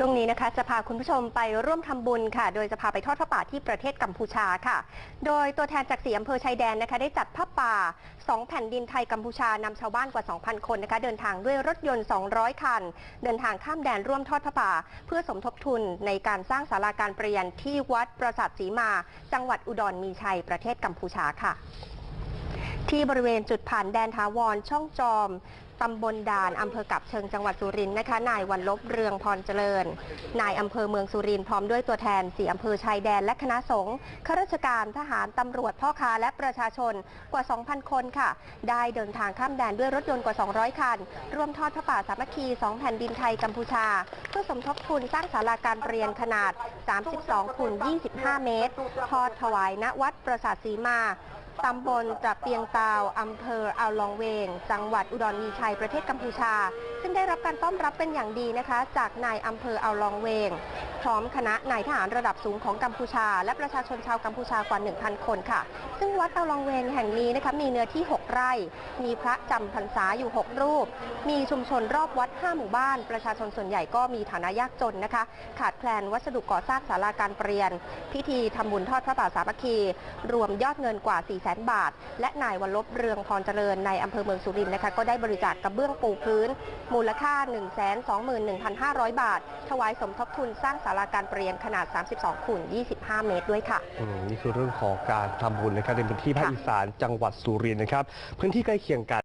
ช่วงนี้นะคะจะพาคุณผู้ชมไปร่วมทำบุญค่ะ โดยจะพาไปทอดพระป่าที่ประเทศกัมพูชาค่ะ โดยตัวแทนจากสีอำเภอชายแดนนะคะ ได้จัดพระป่าสองแผ่นดินไทยกัมพูชานำชาวบ้านกว่า 2,000 คนนะคะ เดินทางด้วยรถยนต์ 200 คัน เดินทางข้ามแดนร่วมทอดพระป่า เพื่อสมทบทุนในการสร้างศาลาการเปลี่ยนที่วัดประสาทศรีมา จังหวัดอุดรมีชัยประเทศกัมพูชาค่ะที่บริเวณจุดผ่านแดนทาวรช่องจอม ตำบลด่านอำเภอกับเชิงจังหวัดสุรินทร์นะคะ นายวันลบเรืองพรเจริญ นายอำเภอเมืองสุรินทร์พร้อมด้วยตัวแทนสี่อำเภอชายแดนและคณะสงฆ์ข้าราชการทหารตำรวจพ่อค้าและประชาชนกว่า 2,000 คนค่ะ ได้เดินทางข้ามแดนด้วยรถยนต์กว่า 200 คัน ร่วมทอดพระป่าสามัคคี 2 แผ่นดินไทยกัมพูชา เพื่อสมทบทุนสร้างศาลาการเรียนขนาด 32คูณ25 เมตร ทอดถวายณวัดประสาทศรีมา ตำบลตระเปียงตาวอำเภออาวลองเวง จังหวัดอุดรมีชัยประเทศกัมพูชา ซึ่งได้รับการต้อนรับเป็นอย่างดีนะคะ จากนายอำเภอเอาลองเวง พร้อมคณะนายทหารระดับสูงของกัมพูชา และประชาชนชาวกัมพูชากว่า 1,000 คนค่ะ ซึ่งวัดเอาลองเวงแห่งนี้นะคะมีเนื้อที่ 6 ไร่ มีพระจำพรรษาอยู่ 6 รูป มีชุมชนรอบวัด 5 หมู่บ้าน ประชาชนส่วนใหญ่ก็มีฐานะยากจนนะคะ ขาดแคลนวัสดุก่อสร้างศาลาการเปลี่ยน พิธีทำบุญทอดพระป่าสามัคคี รวมยอดเงินกว่า 4 0 0 0 0 0 บาท และนายวันลบเรืองพรเจริญในอำเภอเมืองสุรินทร์นะคะก็ได้บริจาคกระเบื้องปูพื้นมูลค่า 121,500 บาท ถวายสมทบทุนสร้างศาลาการเปลี่ยนขนาด 32คูณ25 เมตรด้วยค่ะอืมนี่คือเรื่องของการทำบุญนะครับในพื้นที่ภาคค่ะอีสานจังหวัดสุรินทร์นะครับ พื้นที่ใกล้เคียงกัน